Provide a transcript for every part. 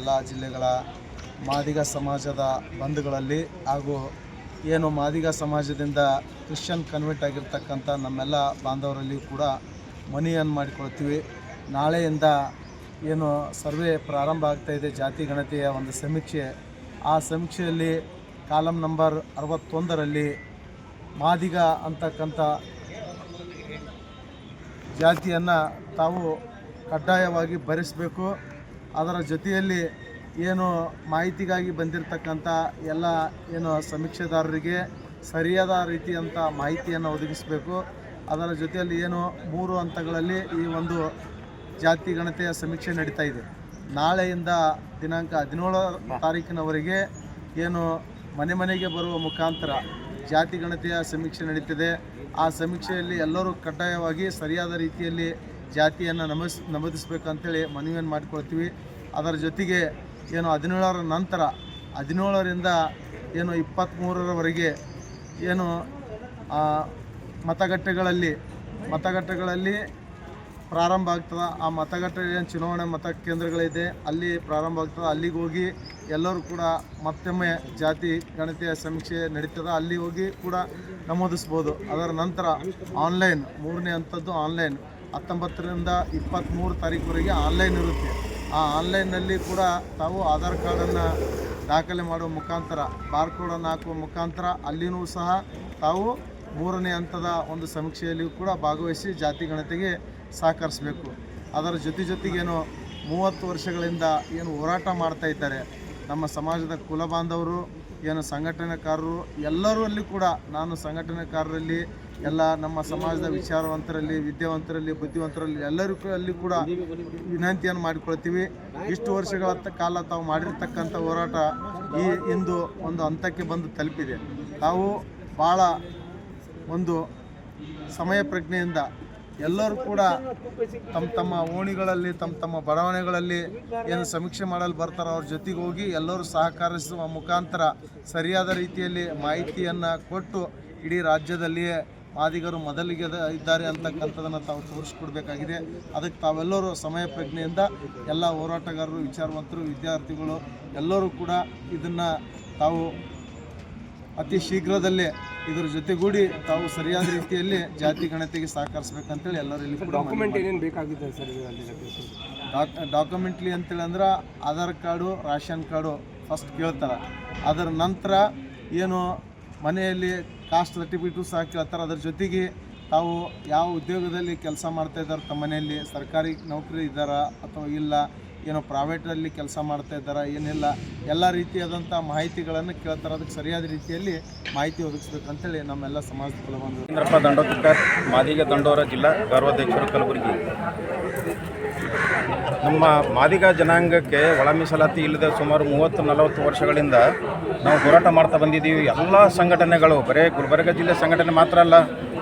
ಎಲ್ಲ ಜಿಲ್ಲೆಗಳ ಮಾದಿಗ ಸಮಾಜದ ಬಂಧುಗಳಲ್ಲಿ ಹಾಗೂ ಏನು ಮಾದಿಗ ಸಮಾಜದಿಂದ ಕ್ರಿಶ್ಚಿಯನ್ ಕನ್ವರ್ಟ್ ಆಗಿರ್ತಕ್ಕಂಥ ನಮ್ಮೆಲ್ಲ ಬಾಂಧವರಲ್ಲಿಯೂ ಕೂಡ ಮನಿಯನ್ನು ಮಾಡಿಕೊಳ್ತೀವಿ. ನಾಳೆಯಿಂದ ಏನು ಸರ್ವೆ ಪ್ರಾರಂಭ ಆಗ್ತಾ ಇದೆ ಜಾತಿ ಗಣತಿಯ ಒಂದು ಸಮೀಕ್ಷೆ. ಆ ಸಮೀಕ್ಷೆಯಲ್ಲಿ ಕಾಲಮ್ ನಂಬರ್ ಅರವತ್ತೊಂದರಲ್ಲಿ ಮಾದಿಗ ಅಂತಕ್ಕಂಥ ಜಾತಿಯನ್ನು ತಾವು ಕಡ್ಡಾಯವಾಗಿ ಭರಿಸಬೇಕು. ಅದರ ಜೊತೆಯಲ್ಲಿ ಏನು ಮಾಹಿತಿಗಾಗಿ ಬಂದಿರತಕ್ಕಂಥ ಎಲ್ಲ ಏನು ಸಮೀಕ್ಷೆದಾರರಿಗೆ ಸರಿಯಾದ ರೀತಿಯಂಥ ಮಾಹಿತಿಯನ್ನು ಒದಗಿಸಬೇಕು. ಅದರ ಜೊತೆಯಲ್ಲಿ ಏನು ಮೂರು ಹಂತಗಳಲ್ಲಿ ಈ ಒಂದು ಜಾತಿ ಗಣತೆಯ ಸಮೀಕ್ಷೆ ನಡೀತಾ ಇದೆ. ನಾಳೆಯಿಂದ ದಿನಾಂಕ ಹದಿನೇಳು ತಾರೀಕಿನವರೆಗೆ ಏನು ಮನೆ ಮನೆಗೆ ಬರುವ ಮುಖಾಂತರ ಜಾತಿ ಗಣತೆಯ ಸಮೀಕ್ಷೆ ನಡೀತಿದೆ. ಆ ಸಮೀಕ್ಷೆಯಲ್ಲಿ ಎಲ್ಲರೂ ಕಡ್ಡಾಯವಾಗಿ ಸರಿಯಾದ ರೀತಿಯಲ್ಲಿ ಜಾತಿಯನ್ನು ನಮಸ್ ನಮೂದಿಸ್ಬೇಕಂತೇಳಿ ಮನವಿಯನ್ನು ಮಾಡಿಕೊಳ್ತೀವಿ. ಅದರ ಜೊತೆಗೆ ಏನು ಹದಿನೇಳರ ನಂತರ, ಹದಿನೇಳರಿಂದ ಏನು ಇಪ್ಪತ್ತ್ಮೂರರವರೆಗೆ ಏನು ಮತಗಟ್ಟೆಗಳಲ್ಲಿ ಮತಗಟ್ಟೆಗಳಲ್ಲಿ ಪ್ರಾರಂಭ ಆಗ್ತದೆ. ಆ ಮತಗಟ್ಟೆ ಏನು ಚುನಾವಣೆ ಮತ ಕೇಂದ್ರಗಳಿದೆ, ಅಲ್ಲಿ ಪ್ರಾರಂಭ ಆಗ್ತದೆ. ಅಲ್ಲಿಗೆ ಹೋಗಿ ಎಲ್ಲರೂ ಕೂಡ ಮತ್ತೊಮ್ಮೆ ಜಾತಿ, ಗಣತಿಯ ಸಮೀಕ್ಷೆ ನಡೀತದೆ. ಅಲ್ಲಿ ಹೋಗಿ ಕೂಡ ನಮೂದಿಸ್ಬೋದು. ಅದರ ನಂತರ ಆನ್ಲೈನ್ ಮೂರನೇ ಹಂತದ್ದು ಆನ್ಲೈನ್ ಹತ್ತೊಂಬತ್ತರಿಂದ ಇಪ್ಪತ್ತ್ಮೂರು ತಾರೀಕುವರೆಗೆ ಆನ್ಲೈನ್ ಇರುತ್ತೆ. ಆ ಆನ್ಲೈನ್ನಲ್ಲಿ ಕೂಡ ತಾವು ಆಧಾರ್ ಕಾರ್ಡನ್ನು ದಾಖಲೆ ಮಾಡುವ ಮುಖಾಂತರ, ಬಾರ್ಕೋಡನ್ನು ಹಾಕುವ ಮುಖಾಂತರ ಅಲ್ಲಿನೂ ಸಹ ತಾವು ಮೂರನೇ ಹಂತದ ಒಂದು ಸಮೀಕ್ಷೆಯಲ್ಲಿಯೂ ಕೂಡ ಭಾಗವಹಿಸಿ ಜಾತಿ ಗಣತಿಗೆ ಸಹಕರಿಸಬೇಕು. ಅದರ ಜೊತೆ ಜೊತೆಗೇನು ಮೂವತ್ತು ವರ್ಷಗಳಿಂದ ಏನು ಹೋರಾಟ ಮಾಡ್ತಾ ಇದ್ದಾರೆ. ನಮ್ಮ ಸಮಾಜದ ಕುಲ ಬಾಂಧವರು ಏನು ಸಂಘಟನೆಕಾರರು ಎಲ್ಲರಲ್ಲಿ ಕೂಡ, ನಾನು ಸಂಘಟನೆಕಾರರಲ್ಲಿ, ಎಲ್ಲ ನಮ್ಮ ಸಮಾಜದ ವಿಚಾರವಂತರಲ್ಲಿ, ವಿದ್ಯಾವಂತರಲ್ಲಿ, ಬುದ್ಧಿವಂತರಲ್ಲಿ ಎಲ್ಲರಿಗೂ ಅಲ್ಲಿ ಕೂಡ ವಿನಂತಿಯನ್ನು ಮಾಡಿಕೊಳ್ತೀವಿ. ಇಷ್ಟು ವರ್ಷಗಳ ಕಾಲ ತಾವು ಮಾಡಿರ್ತಕ್ಕಂಥ ಹೋರಾಟ ಈ ಇಂದು ಒಂದು ಹಂತಕ್ಕೆ ಬಂದು ತಲುಪಿದೆ. ತಾವು ಭಾಳ ಒಂದು ಸಮಯ ಪ್ರಜ್ಞೆಯಿಂದ ಎಲ್ಲರೂ ಕೂಡ ತಮ್ಮ ತಮ್ಮ ಓಣಿಗಳಲ್ಲಿ, ತಮ್ಮ ತಮ್ಮ ಬಡಾವಣೆಗಳಲ್ಲಿ ಏನು ಸಮೀಕ್ಷೆ ಮಾಡಲು ಬರ್ತಾರೋ ಅವ್ರ ಜೊತೆಗೆ ಹೋಗಿ ಎಲ್ಲರೂ ಸಹಕರಿಸುವ ಮುಖಾಂತರ ಸರಿಯಾದ ರೀತಿಯಲ್ಲಿ ಮಾಹಿತಿಯನ್ನು ಕೊಟ್ಟು ಇಡೀ ರಾಜ್ಯದಲ್ಲಿಯೇ ಮಾದಿಗರು ಮೊದಲಿಗೆ ಇದ್ದಾರೆ ಅಂತಕ್ಕಂಥದ್ದನ್ನು ತಾವು ತೋರಿಸ್ಕೊಡ್ಬೇಕಾಗಿದೆ. ಅದಕ್ಕೆ ತಾವೆಲ್ಲರೂ ಸಮಯ ಪ್ರಜ್ಞೆಯಿಂದ ಎಲ್ಲ ಹೋರಾಟಗಾರರು, ವಿಚಾರವಂತರು, ವಿದ್ಯಾರ್ಥಿಗಳು ಎಲ್ಲರೂ ಕೂಡ ಇದನ್ನು ತಾವು ಅತಿ ಶೀಘ್ರದಲ್ಲೇ ಇದರ ಜೊತೆಗೂಡಿ ತಾವು ಸರಿಯಾದ ರೀತಿಯಲ್ಲಿ ಜಾತಿ ಗಣತಿಗೆ ಸಹಕರಿಸಬೇಕಂತೇಳಿ ಎಲ್ಲರೂ ಇಲ್ಲಿ ಕೂಡ ಡಾಕ್ಯುಮೆಂಟ್ ಏನೇನು ಬೇಕಾಗಿದೆ ಸರ್ ಡಾಕ್ ಡಾಕ್ಯುಮೆಂಟ್ಲಿ ಅಂತೇಳಿ ಅಂದ್ರೆ Aadhaar card ration card first ಕೇಳ್ತಾರೆ. ಅದರ ನಂತರ ಏನು ಮನೆಯಲ್ಲಿ ಕಾಸ್ಟ್ ಸರ್ಟಿಫಿಕೇಟು ಸಹ ಕೇಳ್ತಾರೆ. ಅದರ ಜೊತೆಗೆ ತಾವು ಯಾವ ಉದ್ಯೋಗದಲ್ಲಿ ಕೆಲಸ ಮಾಡ್ತಾ ಇದ್ದಾರೆ ತಮ್ಮ ಮನೆಯಲ್ಲಿ ಸರ್ಕಾರಿ ನೌಕರಿ ಇದ್ದಾರಾ ಅಥವಾ ಇಲ್ಲ ಏನೋ ಪ್ರೈವೇಟಲ್ಲಿ ಕೆಲಸ ಮಾಡ್ತಾ ಇದ್ದಾರೆ, ಏನಿಲ್ಲ, ಎಲ್ಲ ರೀತಿಯಾದಂಥ ಮಾಹಿತಿಗಳನ್ನು ಕೇಳ್ತಾರೆ. ಅದಕ್ಕೆ ಸರಿಯಾದ ರೀತಿಯಲ್ಲಿ ಮಾಹಿತಿ ಒದಗಿಸ್ಬೇಕಂತೇಳಿ ನಮ್ಮೆಲ್ಲ ಸಮಾಜದ ಕೆಲವೊಂದು ಇಂದ್ರಪ್ಪ ದಂಡೋತಿಕರ್, ಮಾದಿಗ ದಂಡೋರ ಜಿಲ್ಲಾ ಗೌರವಾಧ್ಯಕ್ಷರು ಕಲಬುರಗಿ. ನಮ್ಮ ಮಾದಿಗ ಜನಾಂಗಕ್ಕೆ ಒಳ ಮೀಸಲಾತಿ ಇಲ್ಲದೆ ಸುಮಾರು ಮೂವತ್ತು, ನಲವತ್ತು ವರ್ಷಗಳಿಂದ ನಾವು ಹೋರಾಟ ಮಾಡ್ತಾ ಬಂದಿದ್ದೀವಿ. ಎಲ್ಲ ಸಂಘಟನೆಗಳು, ಬರೀ ಗುಲ್ಬರ್ಗ ಜಿಲ್ಲೆ ಸಂಘಟನೆ ಮಾತ್ರ ಅಲ್ಲ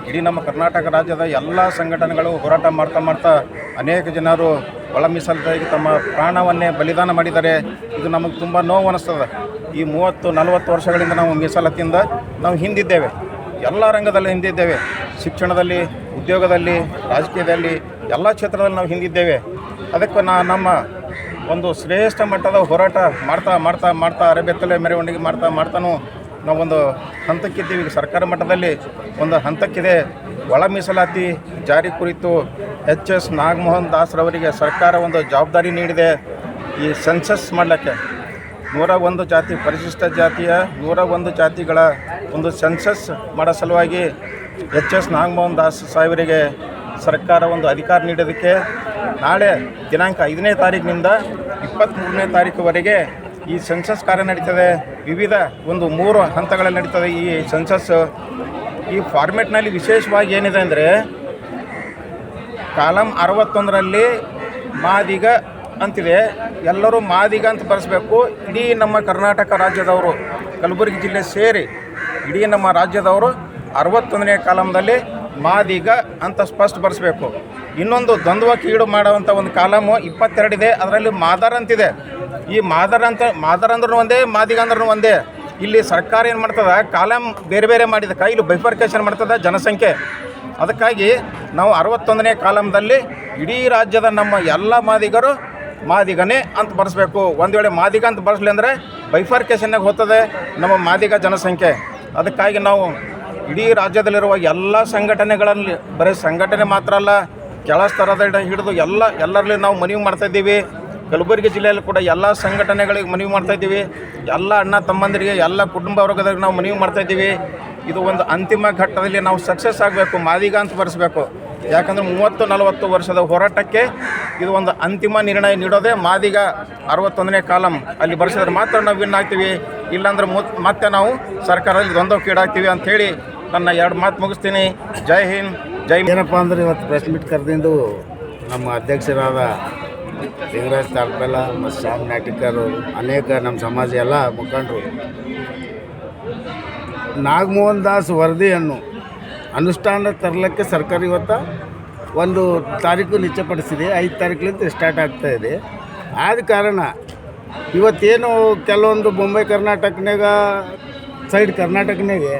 ಇಡೀ ನಮ್ಮ ಕರ್ನಾಟಕ ರಾಜ್ಯದ ಎಲ್ಲ ಸಂಘಟನೆಗಳು ಹೋರಾಟ ಮಾಡ್ತಾ ಮಾಡ್ತಾ ಅನೇಕ ಜನರು ಒಳ ಮೀಸಲಾಗಿ ತಮ್ಮ ಪ್ರಾಣವನ್ನೇ ಬಲಿದಾನ ಮಾಡಿದ್ದಾರೆ. ಇದು ನಮಗೆ ತುಂಬ ನೋವು ಅನ್ನಿಸ್ತದೆ ಈ ಮೂವತ್ತು, ನಲವತ್ತು ವರ್ಷಗಳಿಂದ ನಾವು ಮೀಸಲಾತಿಯಿಂದ ನಾವು ಹಿಂದಿದ್ದೇವೆ. ಎಲ್ಲ ರಂಗದಲ್ಲಿ ಹಿಂದಿದ್ದೇವೆ. ಶಿಕ್ಷಣದಲ್ಲಿ, ಉದ್ಯೋಗದಲ್ಲಿ, ರಾಜಕೀಯದಲ್ಲಿ ಎಲ್ಲ ಕ್ಷೇತ್ರದಲ್ಲಿ ನಾವು ಹಿಂದಿದ್ದೇವೆ. ಅದಕ್ಕೆ ನಾ ನಮ್ಮ ಒಂದು ಶ್ರೇಷ್ಠ ಮಟ್ಟದ ಹೋರಾಟ ಮಾಡ್ತಾ ಮಾಡ್ತಾ ಮಾಡ್ತಾ ಅರೆಬೆತ್ತಲೆ ಮೆರವಣಿಗೆ ಮಾಡ್ತಾ ಮಾಡ್ತಾನು ನಾವೊಂದು ಹಂತಕ್ಕಿದ್ದೀವಿ. ಈಗ ಸರ್ಕಾರ ಮಟ್ಟದಲ್ಲಿ ಒಂದು ಹಂತಕ್ಕಿದೆ. ಒಳ ಮೀಸಲಾತಿ ಜಾರಿ ಕುರಿತು ಎಚ್ ಎಸ್ ನಾಗಮೋಹನ್ ದಾಸ್ರವರಿಗೆ ಸರ್ಕಾರ ಒಂದು ಜವಾಬ್ದಾರಿ ನೀಡಿದೆ. ಈ ಸೆನ್ಸಸ್ ಮಾಡಲಿಕ್ಕೆ ನೂರ ಒಂದು ಜಾತಿ, ಪರಿಶಿಷ್ಟ ಜಾತಿಯ ನೂರ ಒಂದು ಜಾತಿಗಳ ಒಂದು ಸೆನ್ಸಸ್ ಮಾಡೋ ಸಲುವಾಗಿ ಎಚ್ ಎಸ್ ನಾಗಮೋಹನ್ ದಾಸ್ ಸಾಹೇಬರಿಗೆ ಸರ್ಕಾರ ಒಂದು ಅಧಿಕಾರ ನೀಡೋದಕ್ಕೆ ನಾಳೆ ದಿನಾಂಕ ಐದನೇ ತಾರೀಕಿನಿಂದ ಇಪ್ಪತ್ತ್ಮೂರನೇ ತಾರೀಕುವರೆಗೆ ಈ ಸೆನ್ಸಸ್ ಕಾರ್ಯ ನಡೀತದೆ. ವಿವಿಧ ಒಂದು ಮೂರು ಹಂತಗಳಲ್ಲಿ ನಡೀತದೆ ಈ ಸೆನ್ಸಸ್ ಈ ಫಾರ್ಮೆಟ್ನಲ್ಲಿ ವಿಶೇಷವಾಗಿ ಏನಿದೆ ಅಂದರೆ ಕಾಲಮ್ ಅರವತ್ತೊಂದರಲ್ಲಿ ಮಾದಿಗ ಅಂತಿದೆ. ಎಲ್ಲರೂ ಮಾದಿಗ ಅಂತ ಬರೆಸಬೇಕು. ಇಡೀ ನಮ್ಮ ಕರ್ನಾಟಕ ರಾಜ್ಯದವರು, ಕಲಬುರಗಿ ಜಿಲ್ಲೆ ಸೇರಿ ಇಡೀ ನಮ್ಮ ರಾಜ್ಯದವರು ಅರವತ್ತೊಂದನೇ ಕಾಲಮ್ದಲ್ಲಿ ಮಾದಿಗ ಅಂತ ಸ್ಪಷ್ಟ ಬರೆಸಬೇಕು. ಇನ್ನೊಂದು ದ್ವಂದ್ವ ಕೀಡು ಮಾಡುವಂಥ ಒಂದು ಕಾಲಮು ಇಪ್ಪತ್ತೆರಡಿದೆ. ಅದರಲ್ಲಿ ಮಾದರ್ ಅಂತಿದೆ. ಈ ಮಾದರ ಅಂತ, ಮಾದರ ಅಂದ್ರೂ ಒಂದೇ, ಮಾದಿಗ ಅಂದ್ರೂ ಒಂದೇ. ಇಲ್ಲಿ ಸರ್ಕಾರ ಏನು ಮಾಡ್ತದೆ? ಕಾಲಮ್ ಬೇರೆ ಬೇರೆ ಮಾಡಿದಕ್ಕೆ ಇಲ್ಲಿ ಬೈಫರ್ಕೇಷನ್ ಮಾಡ್ತದೆ ಜನಸಂಖ್ಯೆ. ಅದಕ್ಕಾಗಿ ನಾವು ಅರವತ್ತೊಂದನೇ ಕಾಲಮ್ದಲ್ಲಿ ಇಡೀ ರಾಜ್ಯದ ನಮ್ಮ ಎಲ್ಲ ಮಾದಿಗರು ಮಾದಿಗನೇ ಅಂತ ಬರೆಸ್ಬೇಕು. ಒಂದು ವೇಳೆ ಮಾದಿಗ ಅಂತ ಬರೆಸ್ಲಿ ಅಂದರೆ ಬೈಫಾರ್ಕೇಷನ್ನಾಗ ಹೋಗ್ತದೆ ನಮ್ಮ ಮಾದಿಗ ಜನಸಂಖ್ಯೆ. ಅದಕ್ಕಾಗಿ ನಾವು ಇಡೀ ರಾಜ್ಯದಲ್ಲಿರುವ ಎಲ್ಲ ಸಂಘಟನೆಗಳಲ್ಲಿ, ಬರೀ ಸಂಘಟನೆ ಮಾತ್ರ ಅಲ್ಲ, ಕೆಳ ಸ್ತರದ ಹಿಡಿದು ಎಲ್ಲ ಎಲ್ಲರಲ್ಲಿ ನಾವು ಮನವಿ ಮಾಡ್ತಾ ಇದ್ದೀವಿ. ಕಲಬುರಗಿ ಜಿಲ್ಲೆಯಲ್ಲಿ ಕೂಡ ಎಲ್ಲ ಸಂಘಟನೆಗಳಿಗೆ ಮನವಿ ಮಾಡ್ತಾ ಇದ್ದೀವಿ. ಎಲ್ಲ ಅಣ್ಣ ತಮ್ಮಂದಿರಿಗೆ, ಎಲ್ಲ ಕುಟುಂಬ ವರ್ಗದವ್ರಿಗೆ ನಾವು ಮನವಿ ಮಾಡ್ತಾ ಇದ್ದೀವಿ. ಇದು ಒಂದು ಅಂತಿಮ ಘಟ್ಟದಲ್ಲಿ ನಾವು ಸಕ್ಸಸ್ ಆಗಬೇಕು, ಮಾದಿಗ ಅಂತ ಬರೆಸಬೇಕು. ಯಾಕಂದರೆ ಮೂವತ್ತು ನಲವತ್ತು ವರ್ಷದ ಹೋರಾಟಕ್ಕೆ ಇದು ಒಂದು ಅಂತಿಮ ನಿರ್ಣಯ ನೀಡೋದೇ ಮಾದಿಗ ಅರವತ್ತೊಂದನೇ ಕಾಲಂ. ಅಲ್ಲಿ ಬರೆಸಿದ್ರೆ ಮಾತ್ರ ನಾವು ವಿನ್ ಆಗ್ತೀವಿ. ಇಲ್ಲಾಂದ್ರೆ ಮುತ್ ಮತ್ತೆ ನಾವು ಸರ್ಕಾರದಲ್ಲಿ ದ್ವಂದ್ವಕ್ಕೀಡಾಗ್ತೀವಿ ಅಂಥೇಳಿ ನನ್ನ ಎರಡು ಮಾತು ಮುಗಿಸ್ತೀನಿ. ಜೈ ಹಿಂದ್, ಜೈ ಏನಪ್ಪ ಅಂದ್ರೆ ಇವತ್ತು ಪ್ರೆಸ್ ಮೀಟ್ ಕರೆದಿಂದು ನಮ್ಮ ಅಧ್ಯಕ್ಷರಾದ ಲಿಂಗರಾಜ್ ತಾಳ್ಪೆಲ್ಲ ಮತ್ತು ಶ್ಯಾಮ್ ನಾಟಿಕರ್ ಅನೇಕ ನಮ್ಮ ಸಮಾಜ ಎಲ್ಲ ಮುಖಂಡರು. ನಾಗಮೋಹನ್ ದಾಸ್ ವರದಿಯನ್ನು ಅನುಷ್ಠಾನ ತರಲಿಕ್ಕೆ ಸರ್ಕಾರ ಇವತ್ತು ಒಂದು ತಾರೀಕು ನಿಶ್ಚಯಪಡಿಸಿದೆ ಐದು ತಾರೀಕಿನಿಂದ ಸ್ಟಾರ್ಟ್ ಆಗ್ತಾ ಇದೆ. ಆದ ಕಾರಣ ಇವತ್ತೇನು ಕೆಲವೊಂದು ಮುಂಬೈ ಕರ್ನಾಟಕನಾಗ ಸೈಡ್ ಕರ್ನಾಟಕನಾಗೆ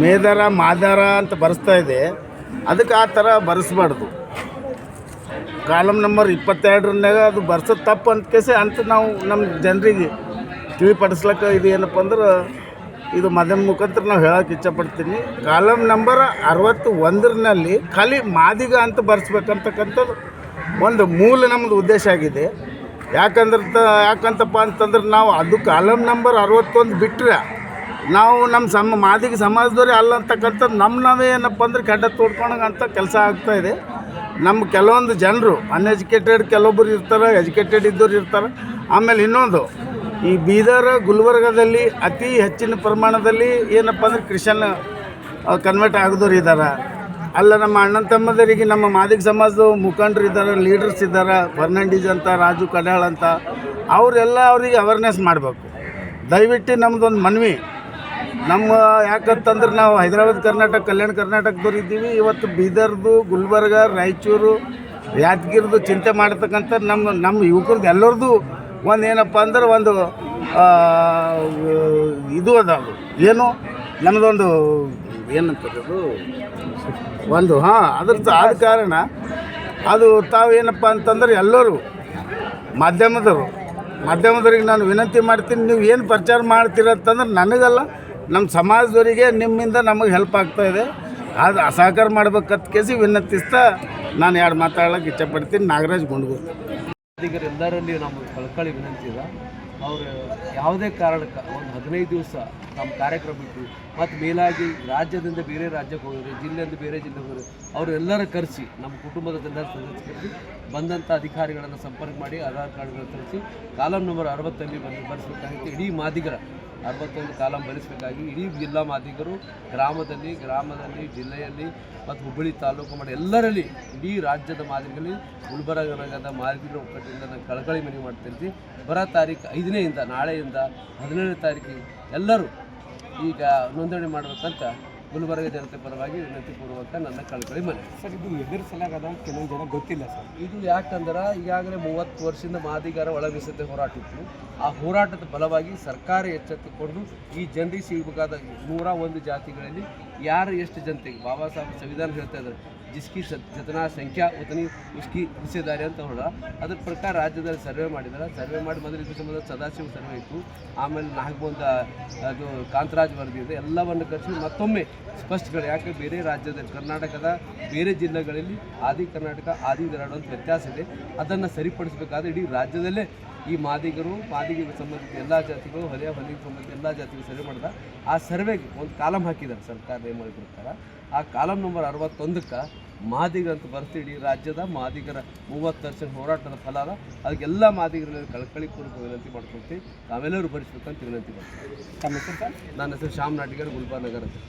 ಮೇದರ, ಮಾದಾರ ಅಂತ ಬರೆಸ್ತಾ ಇದೆ. ಅದಕ್ಕೆ ಆ ಥರ ಬರೆಸ್ಬಾರ್ದು. ಕಾಲಮ್ ನಂಬರ್ ಇಪ್ಪತ್ತೆರಡರನ್ನಾಗ ಅದು ಬರ್ಸೋದು ತಪ್ಪು ಅಂತ ಕೇಸಿ ಅಂತ ನಾವು ನಮ್ಮ ಜನರಿಗೆ ತಿಳಿಪಡಿಸ್ಲಕ್ಕ ಇದು ಏನಪ್ಪ ಅಂದ್ರೆ ಇದು ಮಾಧ್ಯಮ ಮುಖಾಂತರ ನಾವು ಹೇಳಕ್ಕೆ ಇಚ್ಛಪಡ್ತೀನಿ. ಕಾಲಮ್ ನಂಬರ್ ಅರವತ್ತು ಒಂದರಲ್ಲಿ ಖಾಲಿ ಮಾದಿಗ ಅಂತ ಬರ್ಸ್ಬೇಕಂತಕ್ಕಂಥದ್ದು ಒಂದು ಮೂಲ ನಮ್ಮದು ಉದ್ದೇಶ ಆಗಿದೆ. ಯಾಕಂದ್ರೆ ತ ಯಾಕಂತಪ್ಪ ಅಂತಂದ್ರೆ ನಾವು ಅದು ಕಾಲಮ್ ನಂಬರ್ ಅರವತ್ತೊಂದು ಬಿಟ್ಟರೆ ನಾವು ನಮ್ಮ ಸಮ ಮಾದಿಗ ಸಮಾಜದವ್ರೆ ಅಲ್ಲ ಅಂತಕ್ಕಂಥದ್ದು ನಮ್ಮ ನಾವೇ ಏನಪ್ಪ ಅಂದ್ರೆ ಕೆಡ್ಡ ಅಂತ ಕೆಲಸ ಇದೆ. ನಮ್ಮ ಕೆಲವೊಂದು ಜನರು ಅನ್ಎಜುಕೇಟೆಡ್ ಕೆಲವೊಬ್ಬರು ಇರ್ತಾರೆ ಎಜುಕೇಟೆಡ್ ಇದ್ದವ್ರು ಇರ್ತಾರೆ. ಆಮೇಲೆ ಇನ್ನೊಂದು, ಈ ಬೀದರ್ ಗುಲ್ಬರ್ಗದಲ್ಲಿ ಅತಿ ಹೆಚ್ಚಿನ ಪ್ರಮಾಣದಲ್ಲಿ ಏನಪ್ಪ ಅಂದ್ರೆ ಕ್ರಿಶ್ಚನ್ ಕನ್ವರ್ಟ್ ಆಗಿದವ್ರು ಇದ್ದಾರೆ ಅಲ್ಲ, ನಮ್ಮ ಅಣ್ಣನ ತಮ್ಮದರಿಗೆ ನಮ್ಮ ಮಾದಿಗ ಸಮಾಜದ ಮುಖಂಡರು ಇದ್ದಾರೆ ಲೀಡರ್ಸ್ ಇದ್ದಾರೆ ಫರ್ನಾಂಡೀಸ್ ಅಂತ, ರಾಜು ಕಡಾಳ್ ಅಂತ, ಅವರೆಲ್ಲ ಅವರಿಗೆ ಅವೇರ್ನೆಸ್ ಮಾಡಬೇಕು. ದಯವಿಟ್ಟು ನಮ್ಮದೊಂದು ಮನವಿ. ನಮ್ಮ ಯಾಕಂತಂದ್ರೆ ನಾವು ಹೈದರಾಬಾದ್, ಕರ್ನಾಟಕ, ಕಲ್ಯಾಣ ಕರ್ನಾಟಕದವ್ರು ಇದ್ದೀವಿ. ಇವತ್ತು ಬೀದರ್ದು, ಗುಲ್ಬರ್ಗ, ರಾಯಚೂರು, ಯಾದಗಿರಿದು ಚಿಂತೆ ಮಾಡ್ತಕ್ಕಂಥ ನಮ್ಮ ನಮ್ಮ ಯುವಕರದ್ದು ಎಲ್ಲರದ್ದು ಒಂದು ಏನಪ್ಪ ಅಂದ್ರೆ ಒಂದು ಇದು ಅದ ಏನು? ನಮ್ಮದೊಂದು ಏನಂತದ್ದು ಒಂದು, ಹಾಂ ಅದ್ರದ್ದು ಆದ ಕಾರಣ ಅದು ತಾವೇನಪ್ಪ ಅಂತಂದ್ರೆ ಎಲ್ಲರೂ ಮಾಧ್ಯಮದವರು, ಮಾಧ್ಯಮದವ್ರಿಗೆ ನಾನು ವಿನಂತಿ ಮಾಡ್ತೀನಿ, ನೀವು ಏನು ಪ್ರಚಾರ ಮಾಡ್ತೀರ ಅಂತಂದ್ರೆ ನನಗಲ್ಲ. ನಮ್ಮ ಸಮಾಜದವರಿಗೆ ನಿಮ್ಮಿಂದ ನಮಗೆ ಹೆಲ್ಪ್ ಆಗ್ತಾ ಇದೆ. ಅದು ಸಹಕಾರ ಮಾಡ್ಬೇಕಂತ ಕೇಸಿ ವಿನಂತಿಸ್ತಾ ನಾನು ಎರಡು ಮಾತಾಡೋಕ್ಕೆ ಇಷ್ಟಪಡ್ತೀನಿ. ನಾಗರಾಜ್ ಗುಂಡ್ಗೂರು. ಎಲ್ಲರಲ್ಲಿ ನಮ್ಮ ಕಳ್ಕಳಿ ವಿನಂತಿ ಇದೆ. ಅವರು ಯಾವುದೇ ಕಾರಣಕ್ಕೆ ಒಂದು ಹದಿನೈದು ದಿವಸ ನಮ್ಮ ಕಾರ್ಯಕ್ರಮ ಇಟ್ಟು ಮತ್ತು ಮೇಲಾಗಿ ರಾಜ್ಯದಿಂದ ಬೇರೆ ರಾಜ್ಯಕ್ಕೆ ಹೋಗಿದ್ರೆ ಜಿಲ್ಲೆಯಿಂದ ಬೇರೆ ಜಿಲ್ಲೆಗೆ ಹೋದರೆ ಅವರೆಲ್ಲರ ಕರೆಸಿ ನಮ್ಮ ಕುಟುಂಬದ ಎಲ್ಲರ ಸದಸ್ಯರಿಗೆ ಬಂದಂಥ ಅಧಿಕಾರಿಗಳನ್ನು ಸಂಪರ್ಕ ಮಾಡಿ, ಆಧಾರ್ ಕಾರ್ಡ್ಗಳನ್ನು ತರಿಸಿ ಕಾಲಮ್ ನಂಬರ್ ಅರವತ್ತಲ್ಲಿ ಬಂದು ಬರೆಸಬೇಕಾಗಿತ್ತು ಇಡೀ ಮಾದಿಗರ ಅರವತ್ತೊಂದು ಕಾಲಂ ಭರಿಸಬೇಕಾಗಿ ಇಡೀ ಜಿಲ್ಲಾ ಮಾದಿಗರು ಗ್ರಾಮದಲ್ಲಿ ಗ್ರಾಮದಲ್ಲಿ, ಜಿಲ್ಲೆಯಲ್ಲಿ ಮತ್ತು ಹುಬ್ಬಳ್ಳಿ ತಾಲೂಕು ಮಾಡಿ ಎಲ್ಲರಲ್ಲಿ ಇಡೀ ರಾಜ್ಯದ ಮಾದಿಗರಲ್ಲಿ ಗುಲ್ಬರ್ಗ ನಗರದ ಮಾದಿಗರ ಒಕ್ಕಟ್ಟಿಂದ ನಾನು ಕಳಕಳಿ ಮನವಿ ಮಾಡ್ತಿರ್ತೀನಿ. ಬರ ತಾರೀಕು ಐದನೆಯಿಂದ ನಾಳೆಯಿಂದ ಹದಿನೇಳನೇ ತಾರೀಕಿಗೆ ಎಲ್ಲರೂ ಈಗ ನೋಂದಣಿ ಮಾಡಬೇಕಂತ ಗುಲ್ಬರ್ಗ ಜನತೆ ಪರವಾಗಿ ವಿನಂತಿ ಪೂರ್ವಕ ನನ್ನ ಕಳಕಳಿ ಮನೆ. ಸರ್ ಇದು ಎದುರಿಸಲಾಗದ ಕೆಲವು ಜನ ಗೊತ್ತಿಲ್ಲ ಸರ್. ಇದು ಯಾಕಂದ್ರೆ ಈಗಾಗಲೇ ಮೂವತ್ತು ವರ್ಷದಿಂದ ಮಾದಿಗಾರ ಒಳ ಮೀಸತೆ ಹೋರಾಟ ಇತ್ತು. ಆ ಹೋರಾಟದ ಫಲವಾಗಿ ಸರ್ಕಾರ ಎಚ್ಚೆತ್ತುಕೊಂಡು ಈ ಜನರಿಗೆ ಸಿಗಬೇಕಾದ ನೂರ ಒಂದು ಜಾತಿಗಳಲ್ಲಿ ಯಾರು ಎಷ್ಟು ಜನತೆಗೆ ಬಾಬಾ ಸಾಹೇಬ್ ಸಂವಿಧಾನ ಹೇಳ್ತಾ ಇದ್ದಾರೆ. ಜಿಸ್ಕಿ ಜತನಾ ಸಂಖ್ಯಾ ಉತನಿ ಉಸ್ಕಿ ಹಿಸ್ಸೆದಾರಿ ಅಂತ ಹೊರ ಅದ್ರ ಪ್ರಕಾರ ರಾಜ್ಯದಲ್ಲಿ ಸರ್ವೆ ಮಾಡಿದಾರೆ. ಸರ್ವೆ ಮಾಡಿ ಮೊದಲು ಇದಕ್ಕೆ ಸಂಬಂಧ ಸದಾಶಿವ ಸರ್ವೆ ಇತ್ತು. ಆಮೇಲೆ ನಾಗಬಂದ ಅದು ಕಾಂತರಾಜ್ ವರದಿ ಇದೆ. ಎಲ್ಲವನ್ನು ಕರೆಸಿ ಮತ್ತೊಮ್ಮೆ ಸ್ಪಷ್ಟಗಳು ಯಾಕೆ ಬೇರೆ ರಾಜ್ಯದ ಕರ್ನಾಟಕದ ಬೇರೆ ಜಿಲ್ಲೆಗಳಲ್ಲಿ ಆದಿ ಕರ್ನಾಟಕ, ಆದಿ ಧರಾಡು ಅಂತ ವ್ಯತ್ಯಾಸ ಇದೆ. ಅದನ್ನು ಸರಿಪಡಿಸಬೇಕಾದ್ರೆ ಇಡೀ ರಾಜ್ಯದಲ್ಲೇ ಈ ಮಾದಿಗರು ಮಾದಿಗೆ ಸಂಬಂಧಿತ ಎಲ್ಲ ಜಾತಿಗಳು ಹೊಲೆಯ ಹೊಲಿಗೆ ಸಂಬಂಧಿತ ಎಲ್ಲ ಜಾತಿಗಳು ಸರ್ವೆ ಮಾಡಿದ. ಆ ಸರ್ವೆಗೆ ಒಂದು ಕಾಲಮ್ ಹಾಕಿದ್ದಾರೆ ಸರ್ಕಾರ ನಿಯಮಗಳ ಪ್ರಕಾರ. ಆ ಕಾಲಮ್ ನಂಬರ್ ಅರವತ್ತೊಂದಕ್ಕೆ ಮಾದಿಗ ಅಂತ ಬರ್ತಿ ರಾಜ್ಯದ ಮಾದಿಗರ ಮೂವತ್ತು ವರ್ಷ ಹೋರಾಟದ ಫಲ ಅದ ಅದಕ್ಕೆಲ್ಲ ಮಾದಿಗರಲ್ಲಿ ಕಳ್ಕಳಿ ಪೂರ್ವಕ ವಿನಂತಿ ಮಾಡ್ಕೊಳ್ತೀವಿ. ತಾವೆಲ್ಲರೂ ಭರಿಸ್ಬೇಕಂತ ವಿನಂತಿ ಮಾಡ್ತೀವಿ. ನನ್ನ ಹೆಸರು ಶ್ಯಾಮ್ ನಾಟಿಗರ್ ಗುಲ್ಬಾನಗರ್ ನಗರ.